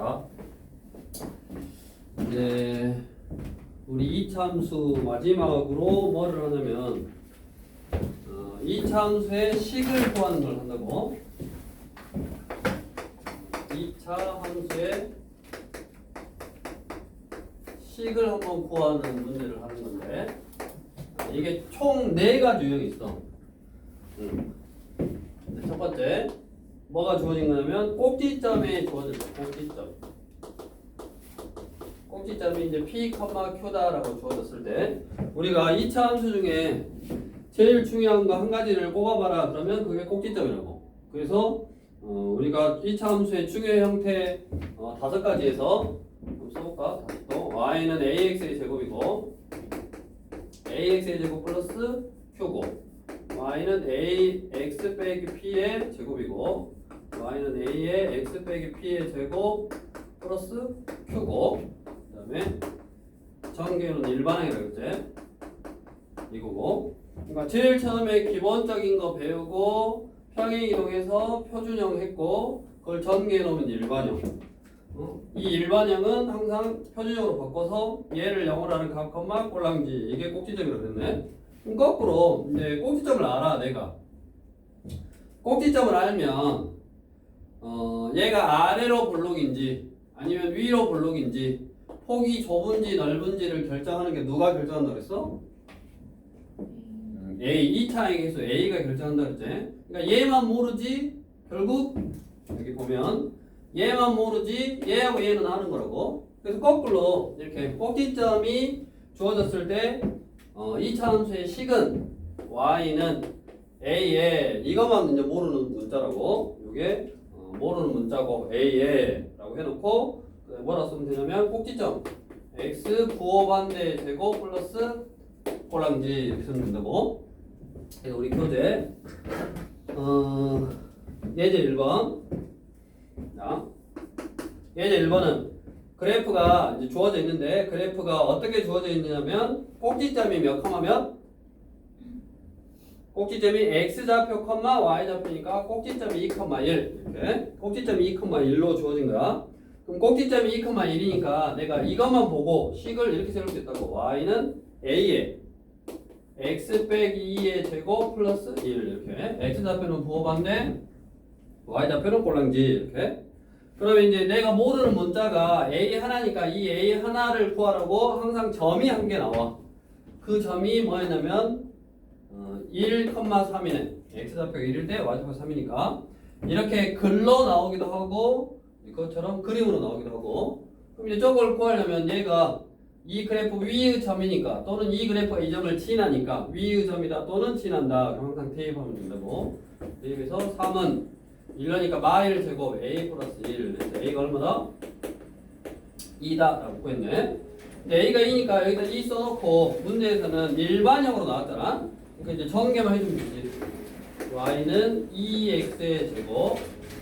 자, 이제 우리 이참수 마지막으로 뭐를 하냐면 어, 이참수의 식을 구하는 걸 한다고. 2차 함수의 식을 한번 구하는 문제를 하는 건데 이게 총네 가지 유형이 있어. 음. 네, 첫 번째 뭐가 주어진 거냐면 꼭지점에 주어졌어. 꼭지점. 꼭지점이 이제 p, q다라고 주어졌을 때 우리가 2차 함수 중에 제일 중요한 거 한 가지를 꼽아봐라 그러면 그게 꼭지점이라고. 그래서 어, 우리가 2차 함수의 중요 형태 어, 다섯 가지에서 써볼까? 또 y는 ax의 제곱이고 ax의 제곱 플러스 q고 y는 ax 빼기 p의 제곱이고 y는 a의 x 빼기 p의 제곱 플러스 q고 그 다음에 전개는 일반항이라고 했지? 이거고. 그러니까 제일 처음에 기본적인 거 배우고 평행 이동해서 표준형 했고 그걸 전개해 놓으면 일반형. 어? 이 일반형은 항상 표준형으로 바꿔서 얘를 영어로 하는 각, 콤마, 꼴랑지. 이게 꼭지점이라고 그랬네. 그럼 거꾸로 이제 꼭지점을 알아 내가. 꼭지점을 알면 어, 얘가 아래로 볼록인지 아니면 위로 볼록인지 폭이 좁은지 넓은지를 결정하는 게 누가 결정한다고 그랬어? A 2차 행에서 A가 결정한다 그랬지. 그러니까 얘만 모르지 결국 여기 보면 얘만 모르지 얘하고 얘는 아는 거라고. 그래서 거꾸로 이렇게 꼭지점이 주어졌을 때 어, 2차 함수의 식은 y는 a에 이것만 이제 모르는 문자라고. 이게 어, 모르는 문자고 a에 라고 해놓고 그다음에 뭐라 쓰면 되냐면 꼭지점 x 9호반대 제곱 플러스 꼴랑지 이렇게 쓰면 된다고. 그래서 우리 교재 어, 예제 1번 자, 예제 1번은 그래프가 이제 주어져 있는데 그래프가 어떻게 주어져 있느냐면 꼭지점이 몇 컴마 몇? 꼭지점이 x좌표 y좌표니까 꼭지점이 2 컴마 1 이렇게 꼭지점이 2 컴마 1로 주어진 거야. 그럼 꼭지점이 2 컴마 1이니까 내가 이것만 보고 식을 이렇게 세울 수 있다고. y는 a에 x 빼기 2의 제곱 플러스 1 이렇게. x 좌표는 부호반대 y 좌표는 꼴랑지. 이렇게. 그러면 이제 내가 모르는 문자가 a 하나니까 이 a 하나를 구하라고 항상 점이 한 개 나와. 그 점이 뭐였냐면 어, 1,3이네. X 좌표가 1일 때 y 좌표가 3이니까 이렇게 글로 나오기도 하고 이것처럼 그림으로 나오기도 하고 그럼 이제 저걸 구하려면 얘가 이 그래프 위의 점이니까 또는 이 그래프가 이 점을 지나니까 위의 점이다 또는 지난다. 그럼 항상 대입하면 된다고. 대입해서 3은 1이니까 마일 제곱 a 플러스 1 그래서 a가 얼마다? 2다 라고 구했네. a가 2니까 여기다 2 써놓고 문제에서는 일반형으로 나왔잖아 그러니까 이제 전개만 해주면 되지. y는 2x의 제곱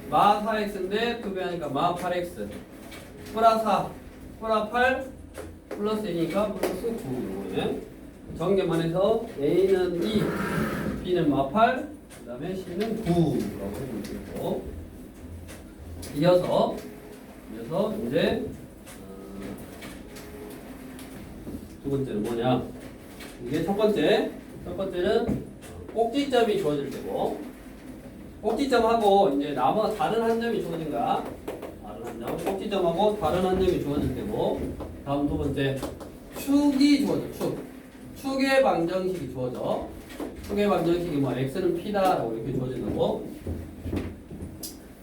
마 4x인데 2배 하니까 마 8x 플라 4 플라 8 플러스 2니까 플러스 9 요거네 전개만 해서 a는 2 b는 마 8, 그 다음에 c는 9라고 해주면 되고. 이어서 이어서 이제 어, 두 번째는 뭐냐? 이게 첫 번째 첫 번째는 꼭지점이 주어질 때고 꼭지점하고 이제 나머 다른 한 점이 주어진 거야 다른 한 점, 꼭지점하고 다른 한 점이 주어질 때고 다음 두 번째 축이 주어져 축. 축의 방정식이 주어져. 축의 방정식이 뭐 x는 p다 라고 이렇게 주어진다고.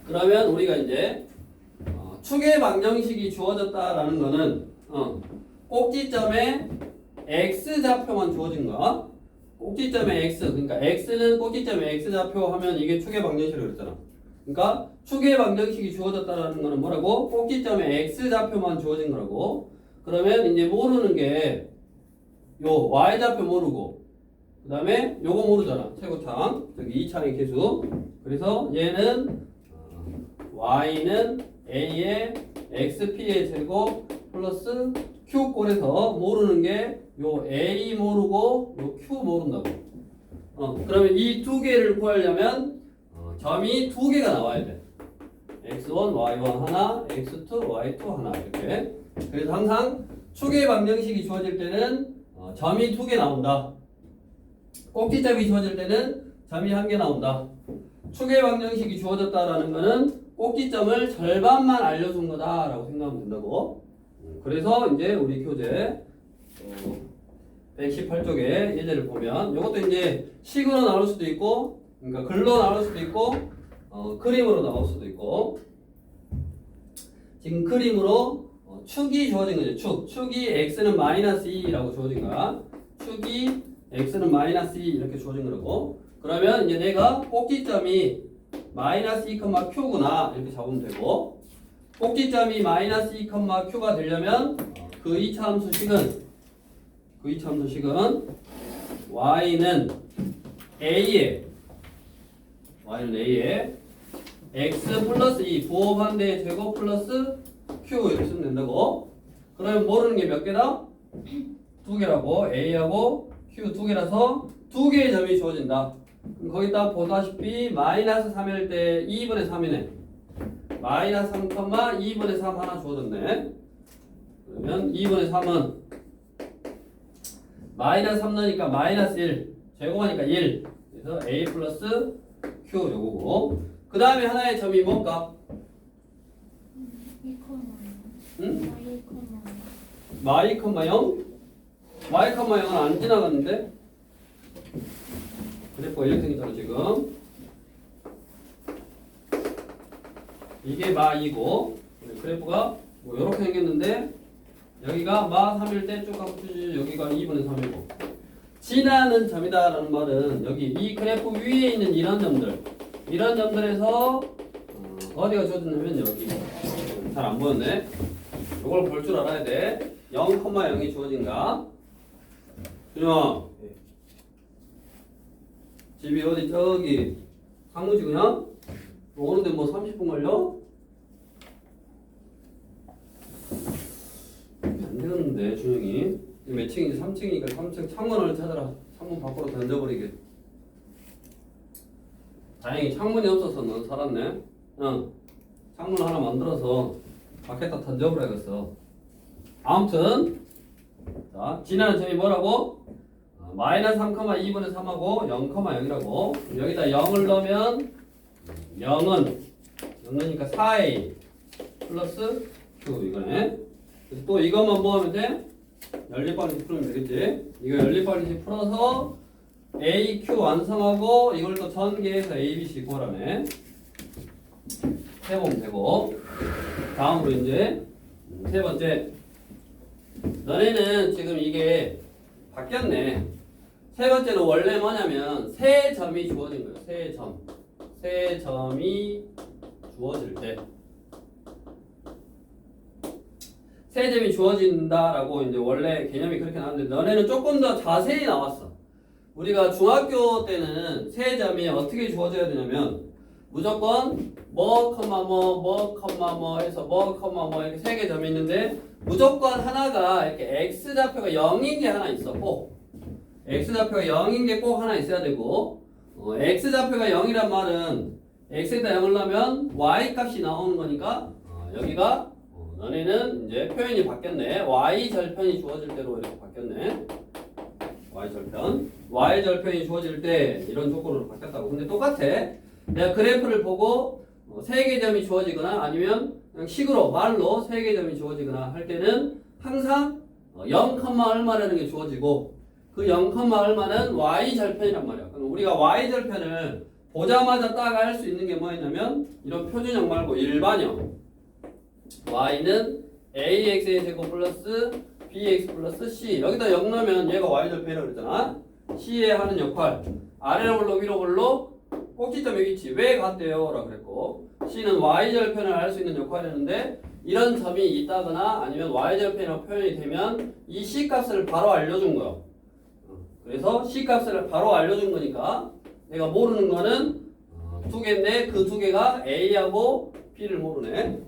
그러면 우리가 이제 어, 축의 방정식이 주어졌다라는 거는 어, 꼭지점에 x 좌표만 주어진 거야 꼭지점에 x 그러니까 x는 꼭지점에 x 좌표 하면 이게 축의 방정식이라고 그랬잖아. 그러니까 축의 방정식이 주어졌다라는 거는 뭐라고? 꼭지점에 x 좌표만 주어진 거라고. 그러면 이제 모르는 게 요 y 좌표 모르고 그 다음에 요거 모르잖아. 최고창. 저기 2창의 개수. 그래서 얘는 어, y는 a의 xp의 제곱 플러스 q 꼴에서 모르는 게 요 a 모르고 요 q 모른다고 어 그러면 이 두 개를 구하려면 어, 점이 두 개가 나와야 돼 x x1, y1 하나, x2, y2 하나 이렇게. 그래서 항상 축의 방정식이 주어질 때는 어, 점이 두 개 나온다. 꼭지점이 주어질 때는 점이 한 개 나온다. 축의 방정식이 주어졌다라는 거는 꼭지점을 절반만 알려준 거다라고 생각하면 된다고. 음, 그래서 이제 우리 교재 어, 118쪽에 예제를 보면 이것도 이제 식으로 나올 수도 있고, 그러니까 글로 나올 수도 있고, 어, 그림으로 나올 수도 있고. 지금 그림으로 어, 축이 주어진 거죠. 축. 축이 x는 마이너스 2라고 주어진 거야. 축이 x는 마이너스 2 이렇게 주어진 거고. 그러면 이제 내가 꼭지점이 마이너스 2, q구나 이렇게 잡으면 되고. 꼭지점이 마이너스 2, q가 되려면 어, 그 2차 함수식은 그 2차 함수식은 y는 a에 y는 a에 x 플러스 2 부호반대 제곱 플러스 q 이렇게 쓰면 된다고. 그러면 모르는 게 몇 개다? 두 개라고. a하고 q 두 개라서 두 개의 점이 주어진다. 그럼 거기다 보다시피 마이너스 3일 때 2분의 3이네. 마이너스 3, 2분의 3 하나 주어졌네. 그러면 2분의 3은 마이너스 3 넣으니까 마이너스 1 제곱하니까 1 그래서 a 플러스 q 요거고. 그 다음에 하나의 점이 뭔가? 응? y, 0 y, 0은 안 지나갔는데? 이렇게 생겼잖아 지금. 이게 마이고 그래프가 뭐 이렇게 생겼는데 여기가 마 3일 때 쭉 가고 쭉 여기가 2분의 3이고 지나는 점이다 라는 말은 여기 이 그래프 위에 있는 이런 점들. 이런 점들에서 어, 디가 주어졌냐면 여기. 잘 안 보였네. 이걸 볼 줄 알아야 돼. 0,0이 주어진가? 준영아 집이 어디? 저기. 상무지구냐? 오는데 뭐 30분 걸려? 안 되는데 준영이 몇 층인지 3층이니까 3층 창문을 찾아라. 창문 밖으로 던져버리게. 다행히 창문이 없어서 넌 살았네. 응. 창문 하나 만들어서 밖에다 던져버려야겠어. 아무튼 자 지나는 점이 뭐라고? 어, 마이너스 3,2분의 3하고 0,0이라고. 여기다 0을 넣으면 0은 0 넣으니까 4a 플러스 q 이거네 그래서 또 이것만 모으면 돼? 연립방식 풀면 되겠지? 이거 연립방식 풀어서 A, Q 완성하고 이걸 또 전개해서 A, B, C 구하라네 해보면 되고 다음으로 이제 세 번째 너네는 지금 이게 바뀌었네 세 번째는 원래 뭐냐면 세 점이 주어진 거예요 세 점. 세 점이 주어질 때 세 점이 주어진다라고 이제 원래 개념이 그렇게 나왔는데 너네는 조금 더 자세히 나왔어. 우리가 중학교 때는 세 점이 어떻게 주어져야 되냐면 무조건 뭐 컴마 뭐, 뭐 컴마 뭐 해서 뭐 컴마 뭐 이렇게 세 개 점이 있는데 무조건 하나가 이렇게 x 좌표가 0인 게 하나 있어 꼭. x 좌표가 0인 게 꼭 하나 있어야 되고 어, x 좌표가 0이란 말은 x에다 0을 넣으면 y 값이 나오는 거니까 어, 여기가 어, 너네는 이제 표현이 바뀌었네. y 절편이 주어질 대로 이렇게 바뀌었네. y 절편. y 절편이 주어질 때 이런 조건으로 바뀌었다고. 근데 똑같아. 내가 그래프를 보고 어, 세개 점이 주어지거나 아니면 식으로 말로 세 개 점이 주어지거나 할 때는 항상 어, 0, 얼마라는 게 주어지고 그 0, 얼마는 y 절편이란 말이야. 그럼 우리가 y 절편을 보자마자 딱알수 있는 게 뭐였냐면 이런 표준형 말고 일반형. Y는 ax의 제곱 플러스 bx 플러스 c. 여기다 0 넣으면 얘가 y 절편이라고 그랬잖아. c에 하는 역할. 아래로 볼로 위로 볼로 꼭지점의 위치. 왜 같대요? 라고 그랬고. c는 y 절편을 알 수 있는 역할이었는데 이런 점이 있다거나 아니면 y 절편이라고 표현이 되면 이 c 값을 바로 알려준 거야. 그래서 c 값을 바로 알려준 거니까 내가 모르는 거는 어, 두 개인데 그 두 개가 a하고 b를 모르네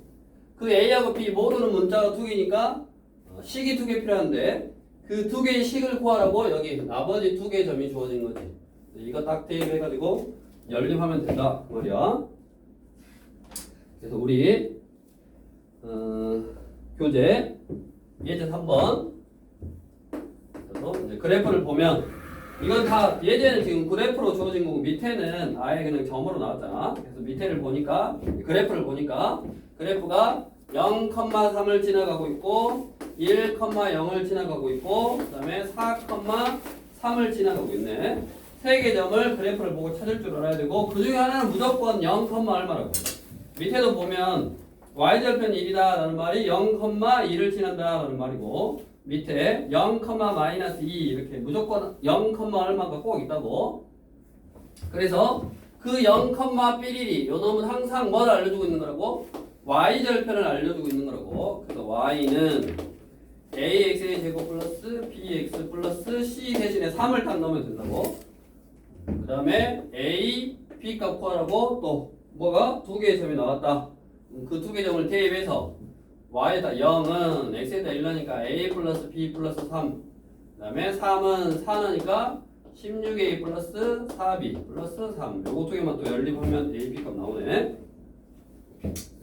그 A하고 B 모르는 문자가 두 개니까 어, 식이 두 개 필요한데 그 두 개의 식을 구하라고 여기 나머지 두 개의 점이 주어진 거지. 이거 딱 대입해가지고 연립하면 된다 그 말이야. 그래서 우리 어, 교재 예제 3번 그래서 이제 그래프를 보면 이건 다 예제는 지금 그래프로 주어진 거고 밑에는 아예 그냥 점으로 나왔잖아. 그래서 밑에를 보니까 그래프를 보니까 그래프가 0,3을 지나가고 있고 1,0을 지나가고 있고 그 다음에 4,3을 지나가고 있네. 세 개 점을 그래프를 보고 찾을 줄 알아야 되고 그 중에 하나는 무조건 0, 얼마라고. 밑에도 보면 y절편 1이다 라는 말이 0,2를 지난다 라는 말이고 밑에 0, 마이너스 2 이렇게 무조건 0, 얼마가 꼭 있다고. 그래서 그 0, 삐리리 요 놈은 항상 뭘 알려주고 있는 거라고? Y절편을 알려주고 있는 거라고. 그래서 y는 ax의 제곱 플러스 bx 플러스 c 대신에 3을 딱 넣으면 된다고. 그 다음에 a, b 값 구하라고 또 뭐가 두 개의 점이 나왔다. 그 두개 점을 대입해서 y에다 0은 x에다 1나니까 a 플러스 b 플러스 3. 그 다음에 3은 4나니까 16a 플러스 4b 플러스 3. 요거 두 개만 또 연립하면 a, b 값 나오네.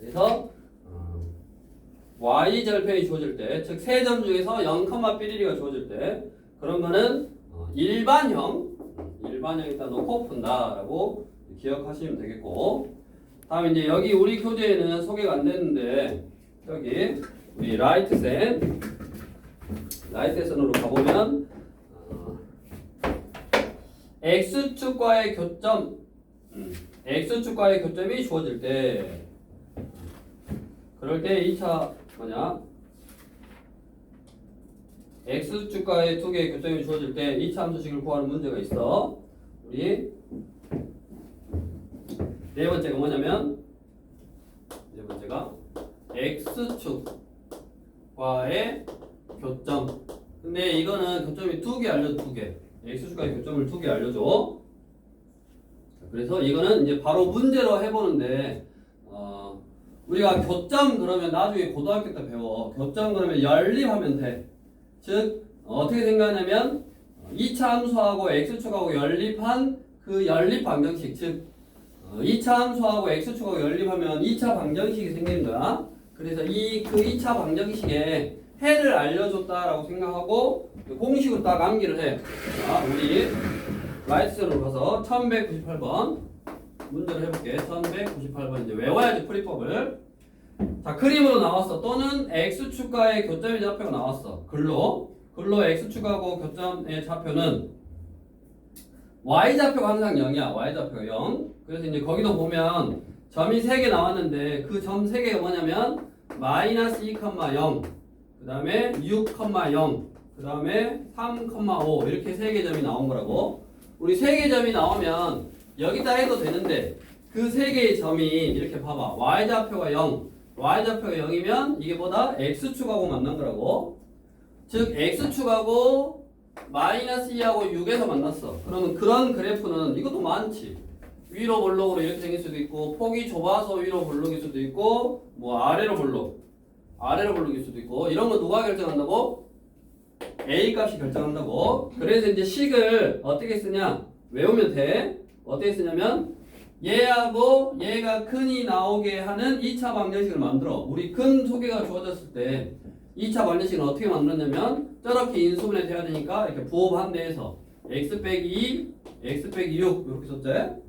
그래서 어, y 절편이 주어질 때, 즉 세 점 중에서 0, 삐리리가 주어질 때 그런 거는 어, 일반형, 일반형에다 놓고 푼다라고 기억하시면 되겠고. 다음 이제 여기 우리 교재에는 소개가 안 됐는데 여기 우리 라이트 센 라이트 센으로 가보면 어, x축과의 교점 음, x축과의 교점이 주어질 때 그럴 때 2차 뭐냐 x축과의 두 개의 교점이 주어질 때 2차 함수식을 구하는 문제가 있어 우리 네 번째가 뭐냐면 네 번째가 x축과의 교점. 근데 이거는 교점이 두 개 알려줘 두 개. x축과의 교점을 두 개 알려줘. 자, 그래서 이거는 이제 바로 문제로 해보는데 어, 우리가 교점 그러면 나중에 고등학교 때 배워. 교점 그러면 연립하면 돼. 즉 어떻게 생각하냐면 2차 함수하고 x축하고 연립한 그 연립 방정식 즉 어, 2차 함수하고 x축하고 연립하면 2차 방정식이 생기는 거야. 그래서 이 그 2차 방정식에 해를 알려줬다라고 생각하고 공식으로 딱 암기를 해. 자, 우리 라이트셀로 가서 1198번 문제를 해볼게. 1198번 이제 외워야지 풀이법을. 자, 그림으로 나왔어. 또는 x축과의 교점의 좌표가 나왔어. 글로. 글로 x축하고 교점의 좌표는 y좌표가 항상 0이야. y좌표가 0. 그래서 이제 거기도 보면 점이 3개 나왔는데 그 점 3개가 뭐냐면 마이너스 2,0 그 다음에 6,0 그 다음에 3,5 이렇게 3개 점이 나온 거라고 우리 3개 점이 나오면 여기다 해도 되는데 그 3개의 점이 이렇게 봐봐. y좌표가 0 y좌표가 0이면 이게 뭐다? x축하고 만난 거라고. 즉 x축하고 마이너스 2하고 6에서 만났어. 그러면 그런 그래프는 이것도 많지. 위로 볼록으로 이렇게 생길 수도 있고 폭이 좁아서 위로 볼록일 수도 있고 뭐 아래로 볼록 아래로 볼록일 수도 있고 이런 거 누가 결정한다고? A 값이 결정한다고. 그래서 이제 식을 어떻게 쓰냐? 외우면 돼 어떻게 쓰냐면 얘하고 얘가 근이 나오게 하는 2차 방정식을 만들어. 우리 근두 개가 주어졌을 때 2차 방정식은 어떻게 만들었냐면 저렇게 인수분해 돼야 되니까 이렇게 부호한 데에서 x 빼기 2 x 빼기 6 이렇게 썼지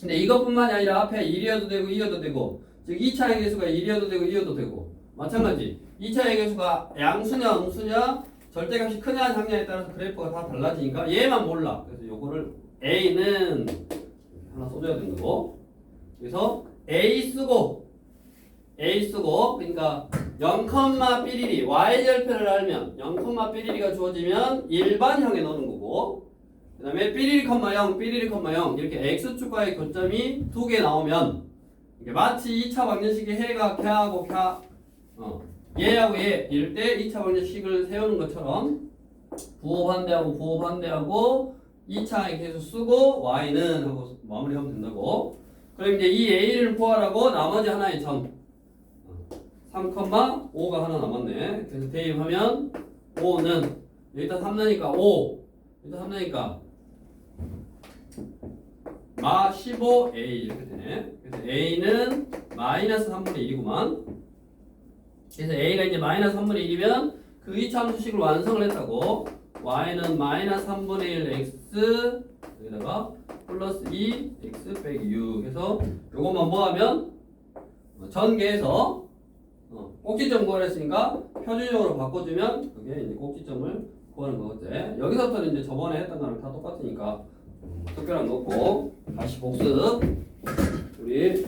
근데 이것뿐만이 아니라 앞에 1이어도 되고 2여도 되고 즉 2차의 개수가 1이어도 되고 2여도 되고. 마찬가지. 2차의 개수가 양수냐 음수냐 절대값이 크냐 작냐에 따라서 그래프가 다 달라지니까 얘만 몰라. 그래서 요거를 A는 하나 써줘야 된다고. 그래서 A 쓰고 A 쓰고 그러니까 0, 삐리리 Y절편을 알면 0, 삐리리가 주어지면 일반형에 넣는 거고. 그 다음에 삐리리 컴마 0, 삐리리 컴마 0 이렇게 x축과의 교점이 두 개 나오면 마치 2차 방정식의 해가 캬하고 캬 어, 얘하고 얘 이럴 때 2차 방정식을 세우는 것처럼 부호 반대하고 부호 반대하고 2차의 개수 쓰고 y는 하고 마무리하면 된다고 그럼 이제 이 a를 구하라고 나머지 하나의 점 3,5가 하나 남았네 그래서 대입하면 5는 여기다 3 나니까 5 여기다 3 나니까 마 15a 이렇게 되네. 그래서 a는 마이너스 3분의 1이구만. 그래서 a가 이제 마이너스 3분의 1이면 그 이차함수식을 완성을 했다고. Y는 마이너스 3분의 1 x 여기다가 플러스 2 x 빼기 6 해서 요것만 뭐하면 어, 전개해서 어, 꼭지점 구하랬으니까 표준적으로 바꿔주면 그게 이제 꼭지점을 구하는 거거든. 여기서부터는 이제 저번에 했던 거랑 다 똑같으니까 음, 특별한 거 없고 다시 복습. 우리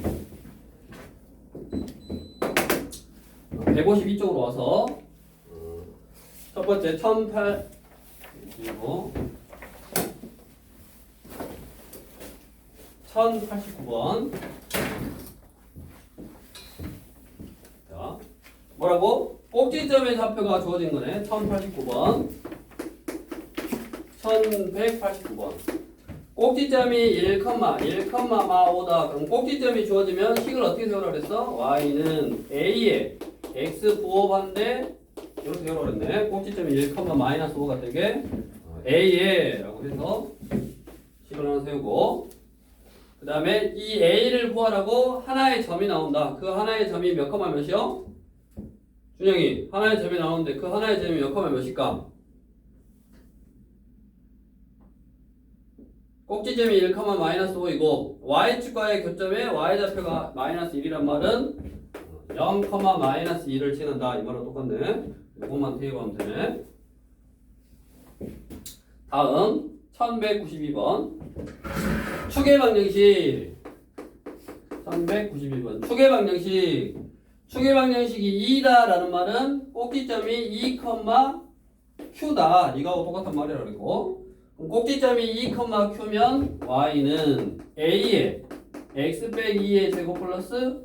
152쪽으로 와서 어, 첫 번째 1008 그리고 1089번. 자 뭐라고? 꼭지점의 좌표가 주어진 거네. 1089번. 1189번. 꼭지점이 1, 1, 마오다. 그럼 꼭지점이 주어지면 식을 어떻게 세우라 그랬어? y는 a에 x 부호반대 이렇게 그랬네 꼭지점이 1, 마이너스 5가 되게 어, a에 라고 해서 식을 하나 세우고 그 다음에 이 a를 구하라고 하나의 점이 나온다 그 하나의 점이 몇 컴마 몇이요? 준영이 하나의 점이 나오는데 그 하나의 점이 몇 컴마 몇일까? 꼭지점이 1, 마이너스 5이고 y축과의 교점에 y좌표가 마이너스 1이란 말은 0, 마이너스 2를 치는다 이 말하고 똑같네 이것만 대입하면 되네. 다음 1192번. 추계 방정식. 1192번. 추계 방정식. 추계 방정식이 2다 라는 말은 꼭지점이 2, q다. 이거하고 똑같은 말이라 그랬고. 그럼 꼭지점이 2, q면 y는 a에 x 빼기 2의 제곱 플러스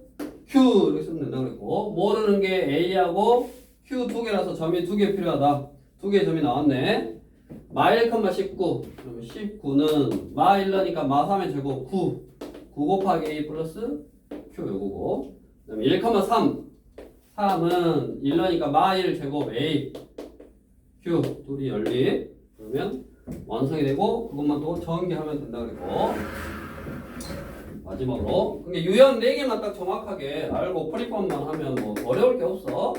q 이렇게 쓰면 된다고 그랬고 모르는 게 a하고 q 두 개라서 점이 두 개 필요하다. 두 개의 점이 나왔네. 마 1, 19 그러면 19는 마 1러니까 마 3의 제곱 9 9 곱하기 a 플러스 q 요거고. 그 다음에 1, 3 3은 1러니까 마 1 제곱 a. Q 둘이 열리. 그러면 완성이 되고 그것만 또 전개하면 된다 그랬고. 마지막으로. 그게 유형 4개만 딱 정확하게 알고 프리펌만 하면 뭐 어려울 게 없어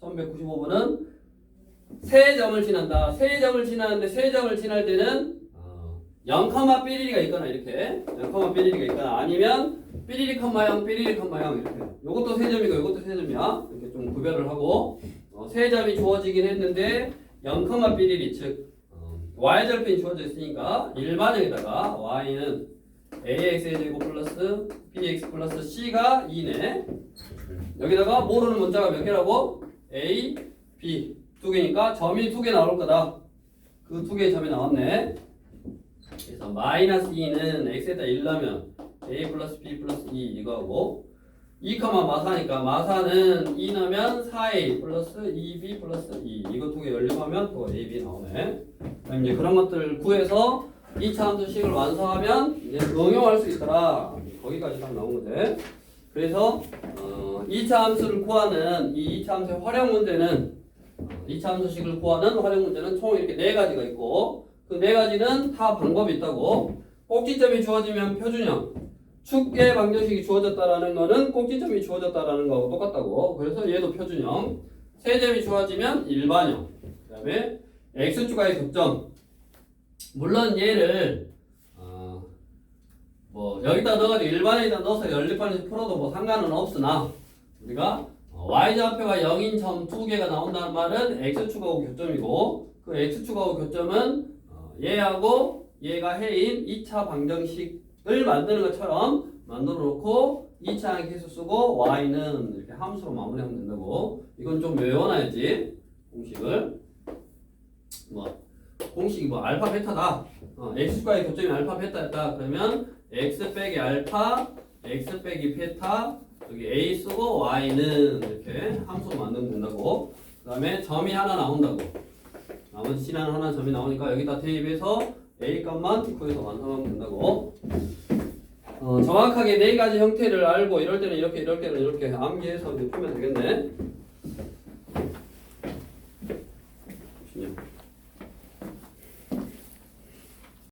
1195번은 세 점을 지난다. 세 점을 지나는데 세 점을 지날 때는 0, 삐리리가 있거나 이렇게. 0, 삐리리가 있거나 아니면 삐리리, 0, 삐리리, 0 이렇게. 요것도 세 점이고 요것도 세 점이야. 이렇게 좀 구별을 하고 어, 세 점이 주어지긴 했는데 0, 삐리리 즉 어, y절편이 주어져 있으니까 일반형에다가 y는 ax의 제곱 플러스 bx 플러스 c가 2네. 여기다가 모르는 문자가 몇 개라고? A, b. 두 개니까 점이 두 개 나올 거다. 그 두 개의 점이 나왔네. 그래서 마이너스 2는 x에다 1 넣으면 a 플러스 b 플러스 2 이거고 2, 마사니까 마사는 2 넣으면 4a 플러스 2b 플러스 2 이거 두 개 연립하면 또 ab 나오네. 그럼 이제 그런 것들 구해서 2차 함수식을 완성하면 이제 응용할 수 있더라. 거기까지 딱 나온 거지 그래서 어, 2차 함수를 구하는 이 2차 함수의 활용 문제는 2차 함수식을 구하는 활용 문제는 총 이렇게 네 가지가 있고 그 네 가지는 다 방법이 있다고. 꼭지점이 주어지면 표준형. 축계 방정식이 주어졌다라는 거는 꼭지점이 주어졌다라는 거하고 똑같다고. 그래서 얘도 표준형. 세 점이 주어지면 일반형. 그 다음에 x축과의 교점. 물론 얘를 어, 뭐 여기다 넣어가지고 일반에다 넣어서 연립반에서 풀어도 뭐 상관은 없으나 우리가 어, y좌표가 0인 점두 개가 나온다는 말은 x축하고 교점이고 그 x축하고 교점은 어, 얘하고 얘가 해인 2차 방정식을 만드는 것처럼 만들어 놓고 2차 항계수 쓰고 y는 이렇게 함수로 마무리하면 된다고. 이건 좀 외워놔야지 공식을. 뭐 공식이 뭐 알파 베타다. 어, x과의 교점이 알파 베타였다. 그러면 x 빼기 알파 x 빼기 베타 여기 a 쓰고 y는 이렇게 함수로 만들면 된다고. 그 다음에 점이 하나 나온다고. 나머지 C라는 하나 점이 나오니까 여기다 대입해서 A 값만 구해서 완성하면 된다고. 어, 정확하게 네 가지 형태를 알고 이럴 때는 이렇게 이럴 때는 이렇게 암기해서 이제 풀면 되겠네